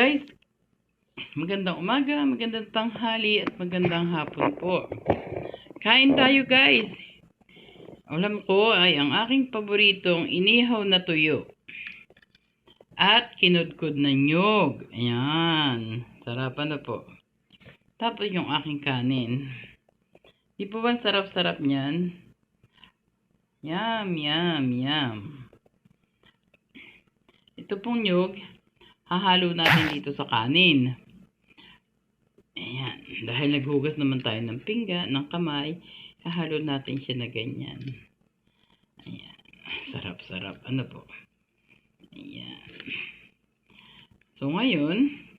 guys. Magandang umaga, magandang tanghali at magandang hapon po. Kain tayo guys. Alam ko ay ang aking paboritong inihaw na tuyo. At kinudkod na nyog. Ayan. Sarapan na po. Tapos yung aking kanin. Di po ba sarap-sarap niyan? Yum, yum, yum. Ito pong nyog, hahalo natin dito sa kanin. Ayan. Dahil naghugas naman tayo ng pingga, ng kamay, hahalo natin siya na ganyan. Ayan. Sarap-sarap. Ano po? Ayan. So, ngayon,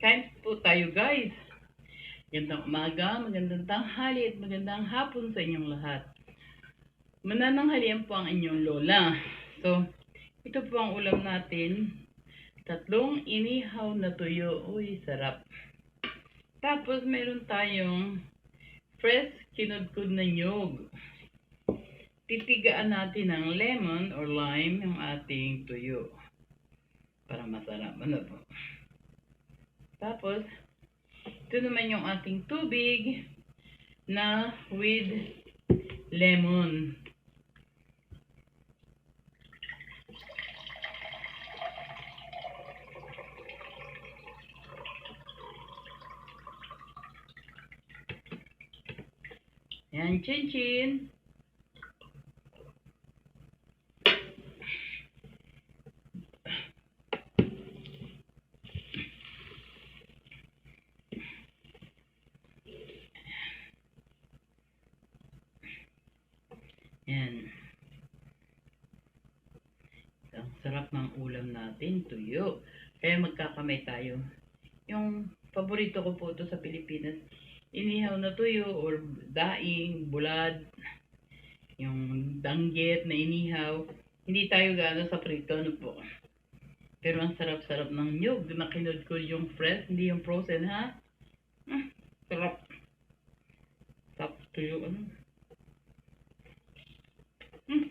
Kain po tayo guys. Magandang umaga, magandang tanghali at magandang hapon sa inyong lahat. Manananghalian po ang inyong lola. So, ito po ang ulam natin. Tatlong inihaw na tuyo. Uy, sarap. Tapos, meron tayong fresh kinudkod na nyog. Titigaan natin ng lemon or lime yung ating tuyo para masarap. Ano po? Tapos, ito naman yung ating tubig na with lemon. Yan, chin Yan. Ang sarap ng ulam natin, tuyo. Kaya magkakamay tayo. Yung paborito ko po ito sa Pilipinas, inihaw na tuyo or daing, bulad, yung danggit na inihaw. Hindi tayo gano'n sa prito, ano po. Pero ang sarap-sarap ng nyug na kinod ko yung fresh, hindi yung frozen, ha? Mm, sarap. Sarap tuyo, ano? Mm.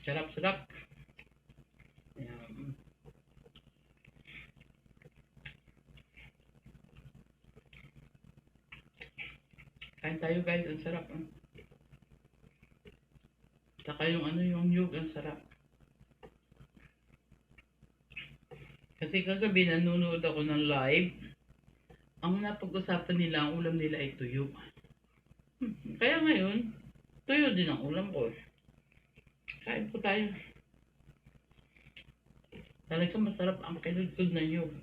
Sarap, sarap. Kain tayo guys, ang sarap. ah. Saka yung ano yung yug, ang sarap. Kasi kagabi nanonood ako ng live. Ang napag-usapan nila, ang ulam nila ay tuyo. Hmm, Kaya ngayon, tuyo din ang ulam ko. Kain po tayo. Talaga masarap ang kinudkod na yug.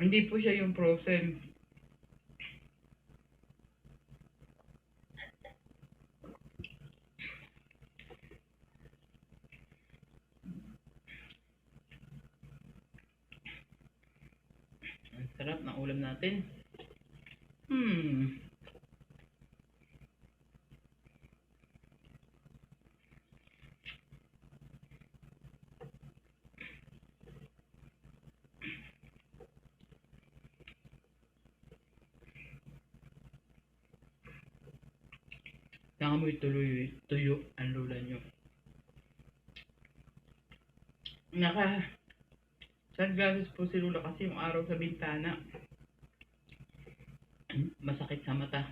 Hindi po siya yung frozen. Ang sarap ng ulam natin. Hmm. Nangamoy tuloy tuyo ang lula nyo. Naka sunglasses po si Lula kasi yung araw sa bintana. Masakit sa mata.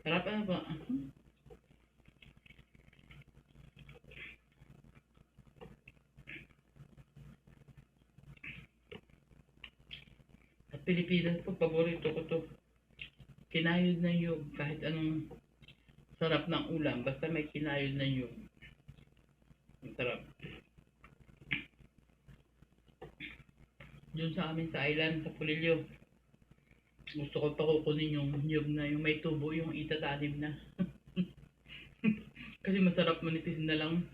Sarap ano ba? Pilipinas po, paborito ko to. Kinayod na yug, kahit anong sarap ng ulam, basta may kinayod na yug. Ang sarap. Doon sa amin sa island, sa Pulilyo. Gusto ko pa kukunin yung nyug na yung may tubo, yung itatanim na. Kasi masarap manipis na lang.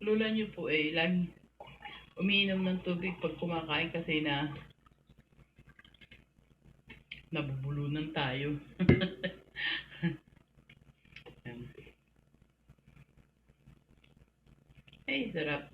Lola niyo po eh, lagi umiinom ng tubig pag kumakain kasi na nabubulunan tayo. Ay, sarap.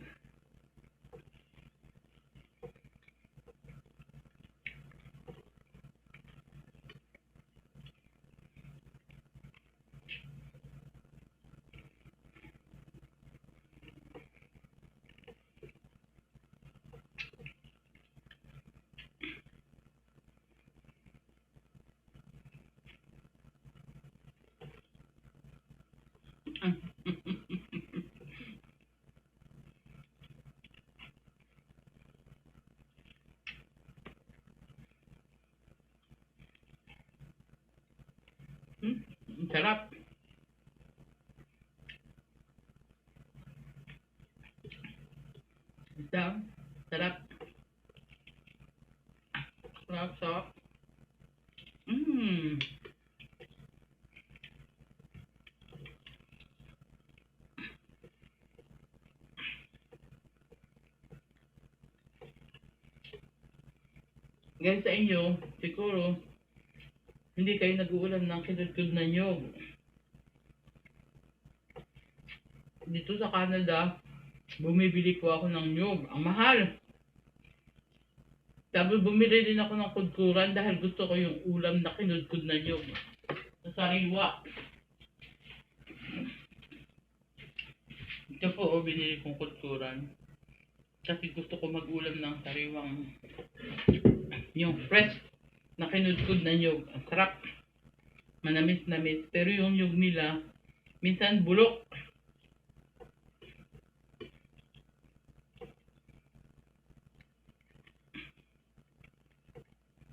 Hmm, ang sarap. Ito, sarap. Sarap, sarap. Mmm. Guys, sa inyo, siguro, hindi kayo nag-uulam ng kinudkod na nyog. Dito sa Canada, bumibili ko ako ng nyog. Ang mahal. Tapos bumili din ako ng kudkuran dahil gusto ko yung ulam na kinudkod na nyog. Sa sariwa. Ito po, oh, binili kong kudkuran. Kasi gusto ko mag-ulam ng sariwang yung fresh na kinudkod na nyog. Ang sarap. Manamis-namis. Pero yung nyog nila, minsan bulok.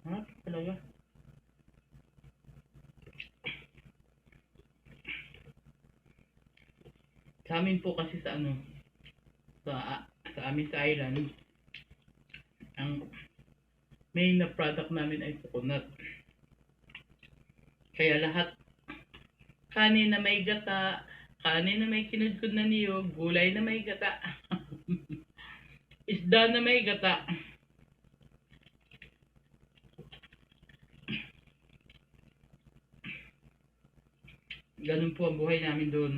Ha? Talaga? Sa amin po kasi sa ano, sa, sa amin sa island, ang main na product namin ay coconut. Kaya lahat, kanin na may gata, kanin na may kinudkod na niyog, gulay na may gata, isda na may gata. Ganun po ang buhay namin doon.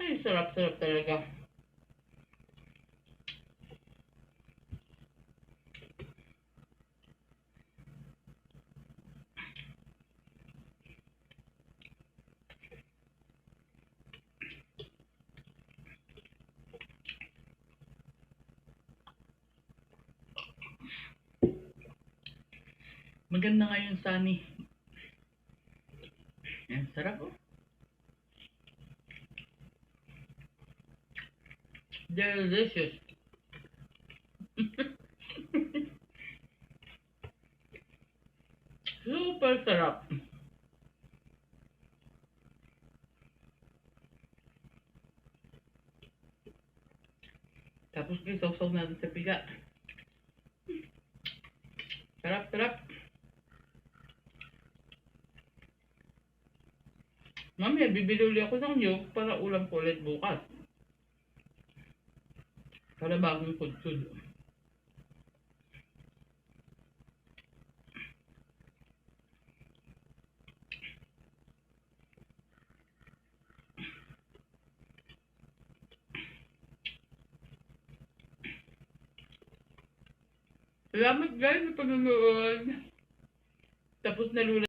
Ay, sarap-sarap talaga. Maganda nga yung sunny. Yan, sarap oh. Delicious. Super sarap. Tapos isawsaw natin sa piga. Sarap, sarap. Bibili ulit ako ng nyug para ulam ko ulit bukas. Para bagong kudsud. Salamat guys sa panonood. Tapos nalula